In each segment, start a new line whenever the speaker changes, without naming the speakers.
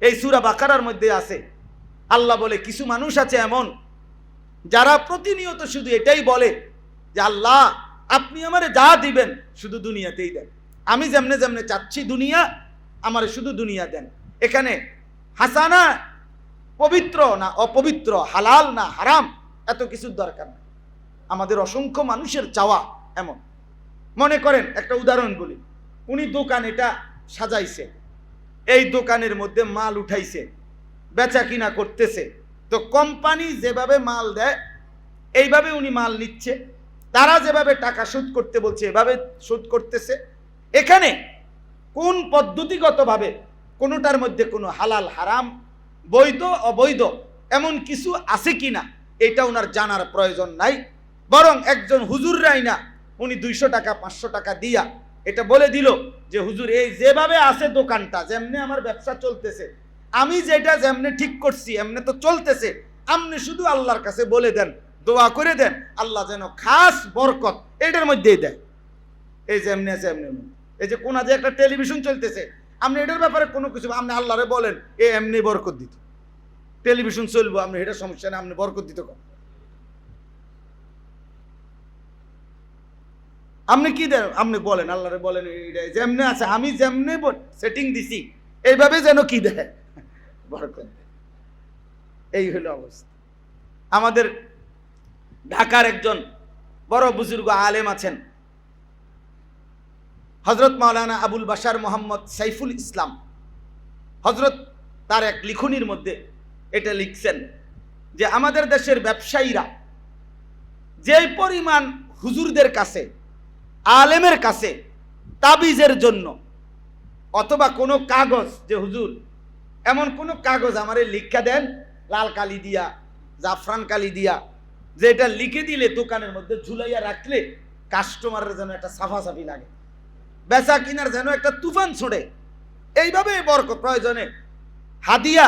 এই সুরা বাকারার মধ্যে আছে। আল্লাহ বলে, কিছু মানুষ আছে এমন যারা প্রতিনিয়ত শুধু এটাই বলে যে, আল্লাহ, আপনি আমারে যা দিবেন শুধু দুনিয়াতেই দেন। আমি যেমনে যেমনে চাচ্ছি দুনিয়া, আমারে শুধু দুনিয়া দেন। এখানে হাসানা পবিত্র না অপবিত্র, হালাল না হারাম, এত কিছুর দরকার না আমাদের অসংখ্য মানুষের চাওয়া এমন। মনে করেন, একটা উদাহরণ বলি। উনি দোকান এটা সাজাইছে। এই দোকানের মধ্যে মাল উঠাইছে, বেচা কিনা করতেছে। তো কোম্পানি যেভাবে মাল দেয়, এইভাবে উনি মাল নিচ্ছে। তারা যেভাবে টাকা শোধ করতে বলছে, এভাবে শোধ করতেছে। এখানে কোন পদ্ধতিগতভাবে কোনোটার মধ্যে কোনো হালাল, হারাম, বৈধ, অবৈধ, এমন কিছু আছে কি না এটা ওনার জানার প্রয়োজন নাই। বরং একজন হুজুররাই না, উনি দুইশো টাকা, পাঁচশো টাকা দিয়া এটা বলে দিল যে, হুজুর, এই যেভাবে আছে দোকানটা, যেমনি আমার ব্যবসা চলতেছে, আমি যেটা যেমনি ঠিক করছি, এমনি তো চলতেছে, আপনি শুধু আল্লাহর কাছে বলে দেন, দোয়া করে দেন, আল্লাহ যেন খাস বরকত এটার মধ্যেই দেয়। এই যেমনি আছে, এমনি। এই যে কোনা যে একটা টেলিভিশন চলতেছে, আপনি এটার ব্যাপারে কোনো কিছু, আপনি আল্লাহরে বলেন, এ এমনি বরকত দিত। টেলিভিশন চলবো, আপনি, এটা সমস্যা নেই, আপনি বরকত দিত কম আপনি কি দেন? আপনি বলেন, আল্লাহরে বলেন এইটা যেমনি আছে, আমি যেমনে সেটিং দিছি। এইভাবে যেন কি দেয়? এই হলো অবস্থা। আমাদের ঢাকার একজন বড় বুজুর্গ আলেম আছেন। হজরত মাওলানা আবুল বাশার মোহাম্মদ সাইফুল ইসলাম। হজরত তার এক লিখনির মধ্যে এটা লিখছেন যে, আমাদের দেশের ব্যবসায়ীরা যে পরিমাণ হুজুরদের কাছে আলেমের কাছে, তাবিজের জন্য, অথবা কোনো কাগজ যে, হুজুর, এমন কোনো কাগজ আমারে লিখা দেন, লাল কালি দিয়া, জাফরান কালি দিয়া যে এটা লিখে দিলে দোকানের মধ্যে ঝুলাইয়া রাখলে কাস্টমারের যেন একটা সাফাসাফি লাগে। বেচা কিনার যেন একটা তুফান ছোড়ে। এইভাবে বরক প্রয়োজনে হাদিয়া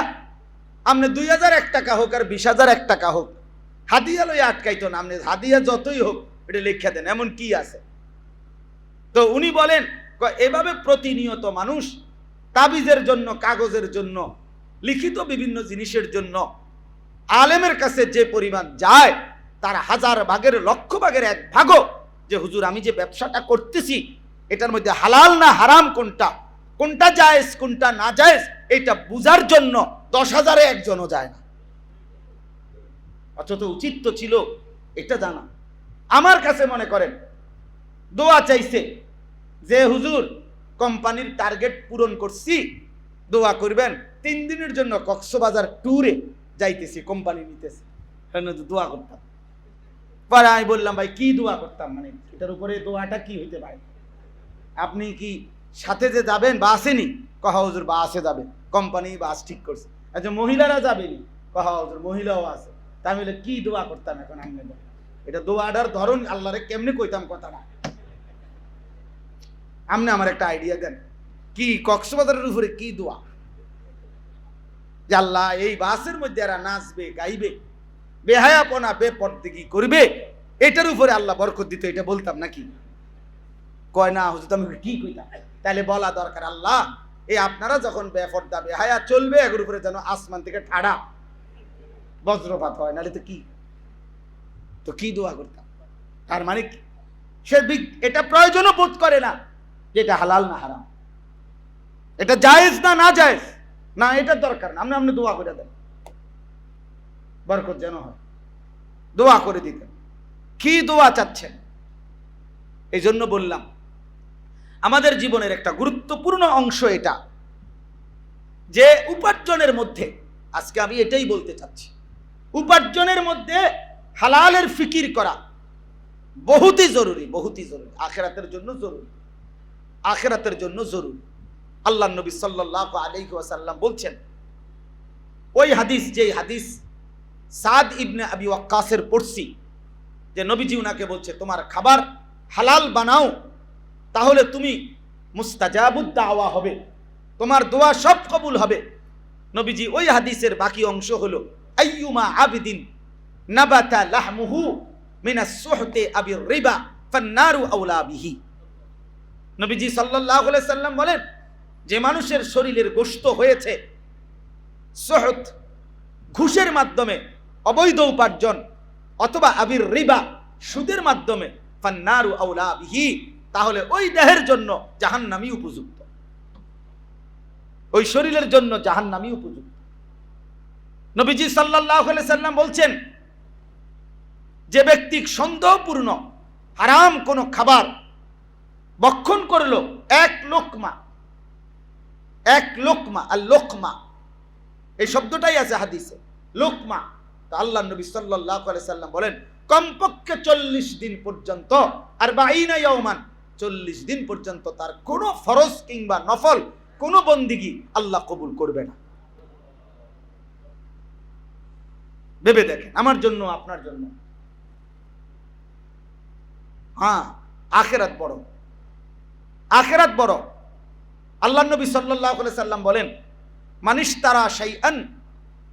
আপনি দুই হাজার এক টাকা হোক আর বিশ হাজার এক টাকা হোক, হাদিয়া লই আটকাইতো না। আপনি হাদিয়া যতই হোক, এটা লিখে দেন, এমন কি আছে? তো উনি বলেন এভাবে প্রতিনিয়ত মানুষ তাবিজের জন্য, কাগজের জন্য, লিখিত বিভিন্ন জিনিসের জন্য আলেমের কাছে যে পরিমাণ যায়, তার হাজার ভাগের, লক্ষ ভাগের এক ভাগও যে, হুজুর, আমি যে ব্যবসাটা করতেছি, এটার মধ্যে হালাল না হারাম কোনটা? কোনটা জায়েজ, কোনটা না জায়েজ, এটা বুঝার জন্য দশ হাজারে একজনও যায় না। অথচ উচিত তো ছিল, এটা জানা। আমার কাছে মনে করেন দোয়া চাইছে যে হুজুর কোম্পানির টার্গেট পূরণ করছি। দোয়া করবেন। তিন দিনের জন্য কক্সবাজার ট্যুরে যাইতেছি কোম্পানি নিতেছি। না, দোয়া করতাম। পরে আমি বললাম ভাই কি দোয়া করতাম? মানে এটার উপরে দোয়াটা কি হইতে পারে? আপনি কি সাথে যে যাবেন বাসেনি কহা হুজুর বাসে যাবেন কোম্পানি বাস ঠিক করছে। আচ্ছা মহিলারা যাবেনি? কহা হুজুর মহিলাও আছে। তা আমি কি দোয়া করতাম এখন? আমি? এটা দোয়াটার ধরন আল্লাহরে কেমনি কইতাম কথাটা? আপনি আমার একটা আইডিয়া দেন। কি কক্সবাজারের উপরে কি দোয়া? আল্লাহ এই বাসের মধ্যে এরা নাচবে, গাইবে, বেহায়াপনা, বেপর্দিগি করবে, এটার উপরে আল্লাহ বরকত দিত, এটা বলতাম নাকি? কয় না, হুজুর আমি কি কইতাম। তাহলে বলা দরকার, আল্লাহ, এই আপনারা যখন বেফর্দা বেহায়া চলবে এগুলোর উপরে যেন আসমান থেকে ঠাড়া বজ্রপাত হয়, নাহলে তো কি? তো কি দোয়া করতাম? তার মানে? সে এটা প্রয়োজনও বোধ করে না। যে এটা হালাল না হারাম। এটা জায়েজ না না জায়েজ? না এটা দরকার না। আপনি আপনি দোয়া করে দেন। বরকত যেন হয়। দোয়া করে দিতেন। কি দোয়া চাচ্ছেন? এই জন্য বললাম, আমাদের জীবনের একটা গুরুত্বপূর্ণ অংশ এটা। যে উপার্জনের মধ্যে, আজকে আমি এটাই বলতে চাচ্ছি। উপার্জনের মধ্যে হালালের ফিকির করা বহুতই জরুরি বহুতই জরুরি। আখেরাতের জন্য জরুরি। আখেরাতের জন্য জরুরি। আল্লাহ নবী সাল্লাহ আলাইহি ওয়াসাল্লাম বলছেন, ওই হাদিস যে হাদিস সাদ ইবনে আবি ওয়াক্কাসের পড়ছি, যে নবীজি উনাকে বলছে, তোমার খাবার হালাল বানাও, তাহলে তুমি মুস্তাজাবুদ দাওয়া হবে, তোমার দোয়া সব কবুল হবে। নবীজি ওই হাদিসের বাকি অংশ হলো, আইয়ুমা আবিদিন নাবাতা লাহমুহু মিনাস সুহতে আবির রিবা ফান্নারু আউলা বিহি। নবীজি আলাইহি সাল্লাম বলেন, যে মানুষের শরীরের গোশত হয়েছে, সহত, ঘুষের মাধ্যমে অবৈধ উপার্জন অথবা আবির রিবা, সুদের মাধ্যমে, ফান্নারু আউলা বিহি, তাহলে ওই দেহের জন্য জাহান্নামই উপযুক্ত। ওই শরীরের জন্য জাহান্নামই উপযুক্ত। নবীজি আলাইহি সাল্লাম বলছেন, যে ব্যক্তি সন্দেহপূর্ণ, হারাম কোনো খাবার বক্ষণ করল এক লোকমা। এক লোকমা আর লোকমা। এই শব্দটাই আছে হাদিসে। লোকমা। তা আল্লাহ নবী আলাইহি সাল্লাম বলেন, কমপক্ষে চল্লিশ দিন পর্যন্ত আর বাইনা ইয়াউমান চল্লিশ দিন পর্যন্ত তার কোনো ফরজ কিংবা নফল, কোনো বন্দিগি আল্লাহ কবুল করবে না। ভেবে দেখেন, আমার জন্য, আপনার জন্য। হ্যাঁ আখেরাত বড়। আখেরাত বড়। আল্লাহ নবী সাল্লাহ সাল্লাম বলেন মানিস তারা শাইআন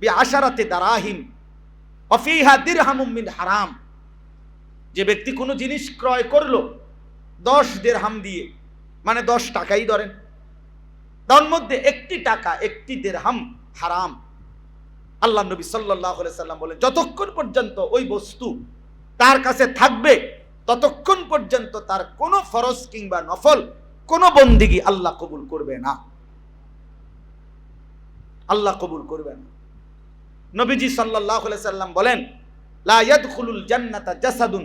বি আশারাতে দারাহিম অফিহা দিরহামুম মিন হারাম। যে ব্যক্তি কোনো জিনিস ক্রয় করল, দশ দেড়হাম দিয়ে মানে দশ টাকাই ধরেন। তার মধ্যে একটি টাকা, একটি দেড়হাম হারাম। আল্লাহ নবী সাল্লাহ সাল্লাম বলেন, যতক্ষণ পর্যন্ত ওই বস্তু তার কাছে থাকবে, ততক্ষণ পর্যন্ত তার কোনো ফরজ কিংবা নফল কোনো বন্দিগি আল্লাহ কবুল করবে না। আল্লাহ কবুল করবে না। নবীজি সাল্লাহ সাল্লাম বলেন জান্নাতা জাসাদুন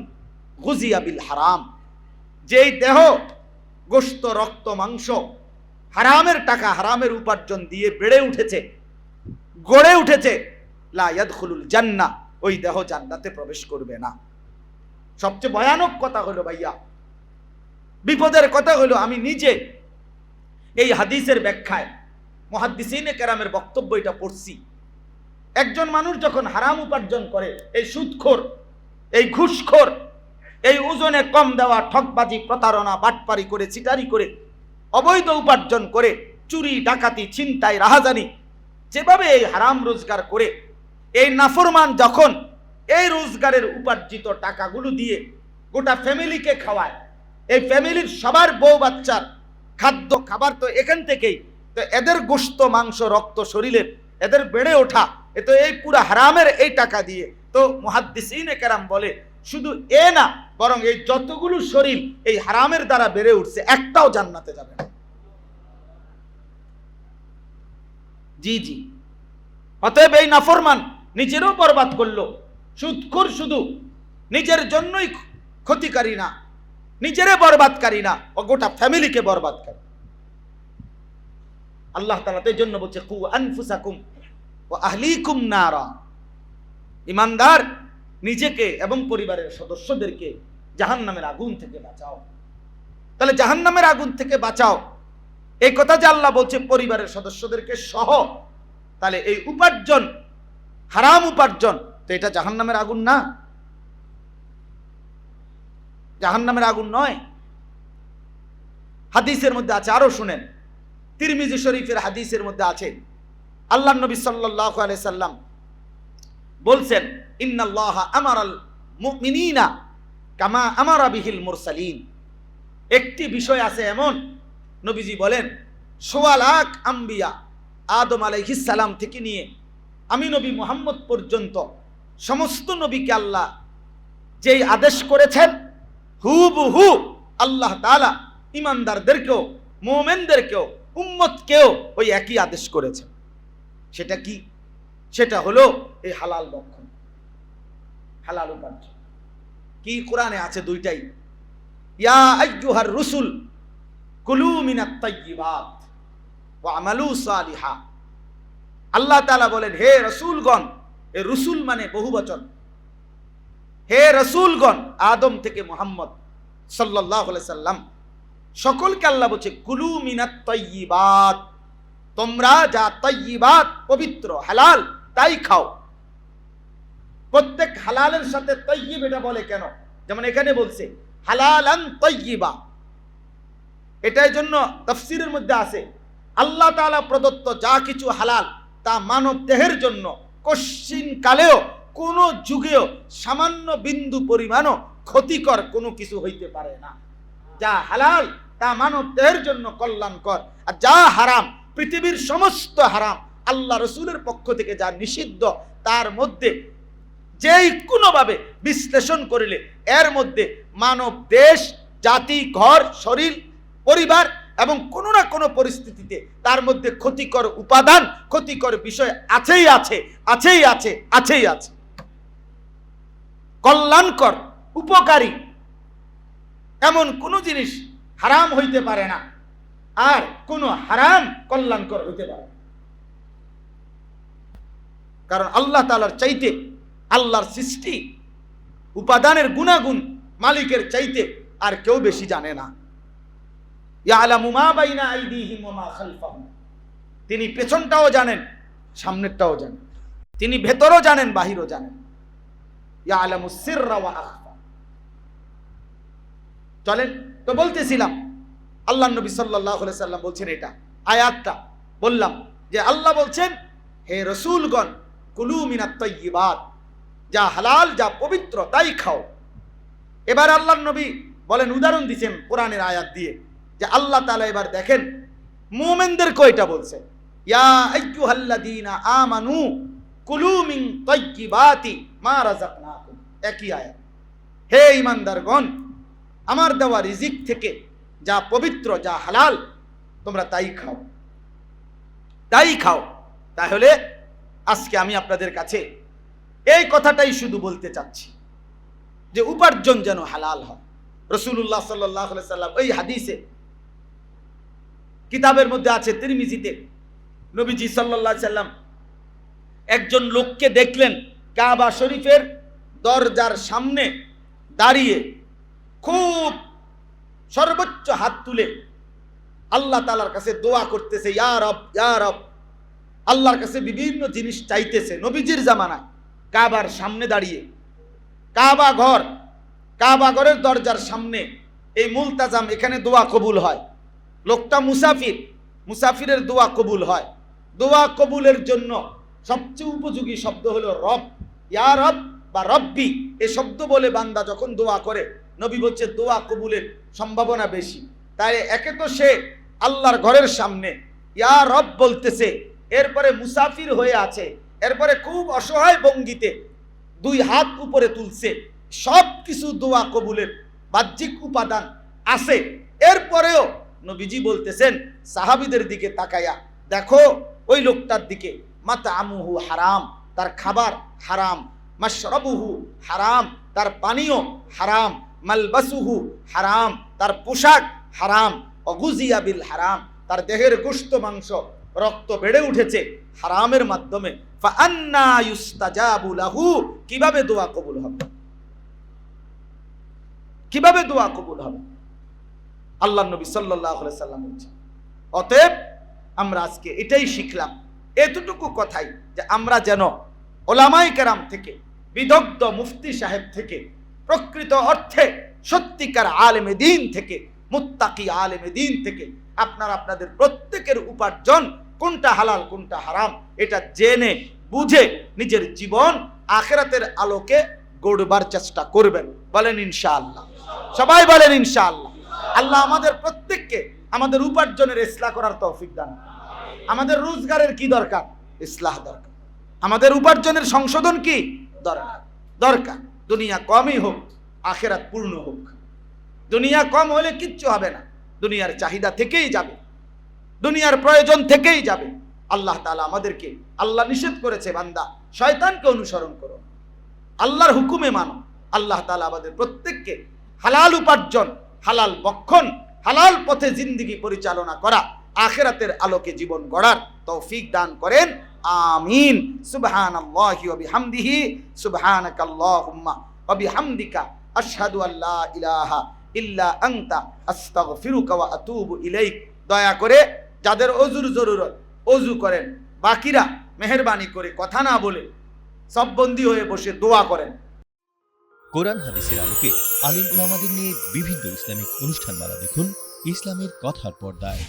বিল হারাম। যেই দেহ গোস্ত রক্ত, মাংস হারামের টাকা, হারামের উপার্জন দিয়ে বেড়ে উঠেছে, গড়ে উঠেছে, লা ইয়াদখুলুল জান্নাহ ওই দেহ জান্নাতে প্রবেশ করবে না। সবচেয়ে ভয়ানক কথা হলো ভাইয়া বিপদের কথা হলো আমি নিজে এই হাদিসের ব্যাখ্যায়, মহাদ্দিসিনে কেরামের বক্তব্য এটা পড়ছি। একজন মানুষ যখন হারাম উপার্জন করে, এই সুদখোর, এই ঘুষখোর, এই ওজনে কম দেওয়া ঠকবাজি, প্রতারণা, বাটপারি করে চিটারি করে, অবৈধ উপার্জন করে, চুরি, ডাকাতি, ছিনতাই, রাহাজানি, যেভাবে এই হারাম রোজগার করে, এই নাফরমান যখন এই রোজগারের উপার্জিত টাকাগুলো দিয়ে গোটা ফ্যামিলিকে খাওয়ায় এই ফ্যামিলির সবার বউ বাচ্চার খাদ্য, খাবার তো এখান থেকেই। তো এদের গোস্ত মাংস, রক্ত শরীরের এদের বেড়ে ওঠা, এ তো এই পুরা হারামের এই টাকা দিয়ে। তো মুহাদ্দিসিন কেরাম বলে, শুধু এ না, বরং এই যতগুলো শরীর এই হারামের দ্বারা বেড়ে উঠছে, একটাও জান্নাতে যাবে না। জি জি। অতএব এই নাফরমান নিজেরও বরবাদ করল। সুদখোর শুধু নিজের জন্যই ক্ষতিকারী না। নিজেরে বরবাদকারী না, ও গোটা ফ্যামিলিকে বরবাদকারী আল্লাহ তাআলা তো এই জন্য বলছে, কু আনফুসাকুম ও আহলিকুম নারা। ইমানদার নিজেকে এবং পরিবারের সদস্যদেরকে জাহান্নামের আগুন থেকে বাঁচাও। তাহলে জাহান্নামের আগুন থেকে বাঁচাও। এই কথা যে আল্লাহ বলছে, পরিবারের সদস্যদেরকে সহ, তাহলে এই উপার্জন, হারাম উপার্জন, তো এটা জাহান্নামের আগুন না। জাহান্নামের আগুন নয়। হাদিসের মধ্যে আছে, আরও শুনেন। তিরমিজি শরীফের হাদিসের মধ্যে আছে। আল্লাহ নবী সাল্লাল্লাহু আলাইহি সাল্লাম বলছেন, ইন্নাল্লাহ আমারাল মুমিনিনা কামা আমারা বিহিল মুরসালিন। একটি বিষয় আছে এমন, নবীজি বলেন, সোয়া আম্বিয়া আদম সালাম থেকে নিয়ে আমি নবী মোহাম্মদ পর্যন্ত সমস্ত নবীকে আল্লাহ যেই আদেশ করেছেন হুবহু আল্লাহ তাআলা ইমানদারদেরকেও মোমেনদেরকেও, উম্মতকেও ওই একই আদেশ করেছেন। সেটা কি? সেটা হলো এই হালাল বক্ষণ। হালাল উপার্জন। কি কোরআনে আছে দুইটাই? ইয়া আইয়ুহার রুসুল, কুলু মিনাত ওয়া আমালু সালিহা। আল্লাহ তাআলা বলেন, হে রসুলগণ, এ রসুল মানে বহুবচন। হে রসুলগণ, আদম থেকে মোহাম্মদ আলাইহি সাল্লাম, সকলকে আল্লাহ বলছে, কুলু মিনাত তাইয়্যিবাত, তোমরা যা তাইয়্যিবাত পবিত্র, হালাল, তাই খাও। প্রত্যেক হালালের সাথে তৈয়িব এটা বলে কেন? যেমন এখানে বলছে, হালালান তৈয়িবা এটাই জন্য তফসিরের মধ্যে আছে, আল্লাহ তাআলা প্রদত্ত যা কিছু হালাল, তা মানব দেহের জন্য কশ্চিন কালেও কোন যুগেও সামান্য বিন্দু পরিমাণও ক্ষতিকর কোনো কিছু হইতে পারে না। যা হালাল, তা মানব দেহের জন্য কল্যাণকর। আর যা হারাম, পৃথিবীর সমস্ত হারাম, আল্লাহ রসুলের পক্ষ থেকে যা নিষিদ্ধ, তার মধ্যে যেই কোনোভাবে বিশ্লেষণ করিলে, এর মধ্যে মানব দেশ, জাতি, ঘর, শরীর, পরিবার এবং কোনো না কোনো পরিস্থিতিতে তার মধ্যে ক্ষতিকর উপাদান, ক্ষতিকর বিষয় আছেই আছে আছেই আছে আছেই আছে। কল্যাণকর, উপকারী। এমন কোনো জিনিস হারাম হইতে পারে না। আর কোনো হারাম কল্যাণকর হইতে পারে কারণ আল্লাহ তালার চাইতে আল্লাহর সৃষ্টি, উপাদানের গুণাগুণ মালিকের চাইতে আর কেউ বেশি জানে না। তিনি পেছনটাও জানেন, সামনেরটাও জানেন। তিনি ভেতরও জানেন, বাহিরও জানেন। চলেন, তো বলতেছিলাম, আল্লাহ নবী আলাইহি সাল্লাম বলছেন এটা, আয়াতটা। বললাম যে আল্লাহ বলছেন, হে রসুলগণ, কুলু মিনাত তাইয়্যিবাত, যা হালাল, যা পবিত্র, তাই খাও। এবার আল্লাহ নবী বলেন, উদাহরণ দিচ্ছেন কোরআনের আয়াত দিয়ে, যে আল্লাহ তাআলা এবার দেখেন, মুমিনদের কয়টা বলছে? ইয়া আইয়ুহাল্লাযীনা আমানু কুলু মিন মা রাযাকনাকুম একই আয়াত। হে ঈমানদারগণ আমার দেওয়া রিজিক থেকে যা পবিত্র, যা হালাল, তোমরা তাই খাও। তাই খাও। তাহলে আজকে আমি আপনাদের কাছে এই কথাটাই শুধু বলতে চাচ্ছি, যে উপার্জন যেন হালাল হয়। রসুল্লাহ সাল্লাহ সাল্লাম ওই হাদিসে, কিতাবের মধ্যে আছে তিরমিজিতে, নবীজি সাল্লাহ সাল্লাম একজন লোককে দেখলেন কাবা শরীফের দরজার সামনে দাঁড়িয়ে খুব সর্বোচ্চ হাত তুলে আল্লাহ তালার কাছে দোয়া করতেছে, ইয়া রব ইয়া রব। আল্লাহর কাছে বিভিন্ন জিনিস চাইতেছে নবীজির জামানায়। কাবার সামনে দাঁড়িয়ে, কাবা ঘর, কাবা ঘরের দরজার সামনে এই মুলতাজাম এখানে দোয়া কবুল হয়। লোকটা মুসাফির, মুসাফিরের দোয়া কবুল হয়। দোয়া কবুলের জন্য সবচেয়ে উপযোগী শব্দ হলো রব। ইয়া রব বা রব্বি, এ শব্দ বলে বান্দা যখন দোয়া করে, নবী বলছে, দোয়া কবুলের সম্ভাবনা বেশি। তাই একে তো সে আল্লাহর ঘরের সামনে, ইয়া রব বলতেছে, এরপরে মুসাফির হয়ে আছে, এরপরে খুব অসহায় ভঙ্গিতে দুই হাত উপরে তুলছে সব কিছু দোয়া কবুলের বাহ্যিক উপাদান আছে। এরপরেও নবীজি বলতেছেন, সাহাবিদের দিকে তাকায়া, দেখো ওই লোকটার দিকে মাতা আমুহু হারাম তার খাবার হারাম, মাশরাবুহু হারাম, তার পানীয় হারাম, মালবাসুহু হারাম, তার পোশাক হারাম, অগুজিয়া বিল হারাম, তার দেহের গোস্ত মাংস, রক্ত বেড়ে উঠেছে হারামের মাধ্যমে। কীভাবে দোয়া কবুল হবে? কীভাবে দোয়া কবুল হবে? আল্লাহ নবী আলাইহি সাল্লাম অতএব আমরা আজকে এটাই শিখলাম এতটুকু কথাই যে আমরা যেন ওলামাই কেরাম থেকে, বিদগ্ধ মুফতি সাহেব থেকে, প্রকৃত অর্থে সত্যিকার আলেমে দিন থেকে, মুত্তাকি আলেমে দিন থেকে আপনার আপনাদের প্রত্যেকের উপার্জন কোনটা হালাল, কোনটা হারাম, এটা জেনে, বুঝে নিজের জীবন আখেরাতের আলোকে গড়বার চেষ্টা করবেন। বলেন ইনশাআল্লাহ। সবাই বলেন ইনশাআল্লাহ। আল্লাহ আমাদের প্রত্যেককে আমাদের উপার্জনের ইসলাহ করার তৌফিক দান আমাদের রোজগারের কি দরকার? ইসলাহ দরকার। আমাদের উপার্জনের সংশোধন কি? দরকার। দরকার। দুনিয়া কমই হোক, আখেরাত পূর্ণ হোক। দুনিয়া কম হলে কিচ্ছু হবে না। দুনিয়ার চাহিদা থেকেই যাবে। দুনিয়ার প্রয়োজন থেকেই যাবে। আল্লাহ তাআলা আমাদেরকে, আল্লাহ নিষেধ করেছে, বান্দা। শয়তানকে অনুসরণ করো। আল্লাহর হুকুমে মানো। আল্লাহ তালা আমাদের প্রত্যেককে হালাল উপার্জন, হালাল বক্ষণ, হালাল পথে জিন্দিগি পরিচালনা করা আখেরাতের আলোকে জীবন গড়ার তৌফিক দান করেন। আমিন। সুবহানাল্লাহি ওয়া বিহামদিহি। সুবহানাকাল্লাহুম্মা ওয়া বিহামদিকা। আশহাদু আল্লা ইলাহা ইল্লা আনতা। আস্তাগফিরুকা ওয়া আতুবু ইলাইক। দয়া করে যাদের অজুর জরুরত, অজু করেন। বাকিরা মেহেরবানি করে কথা না বলে সব বন্দী হয়ে বসে দোয়া করেন।
কোরআন হাদিসের আলোকে আলিম ওলামাদের নিয়ে বিভিন্ন ইসলামিক অনুষ্ঠানমালা দেখুন। ইসলামের কথার পর্দায়।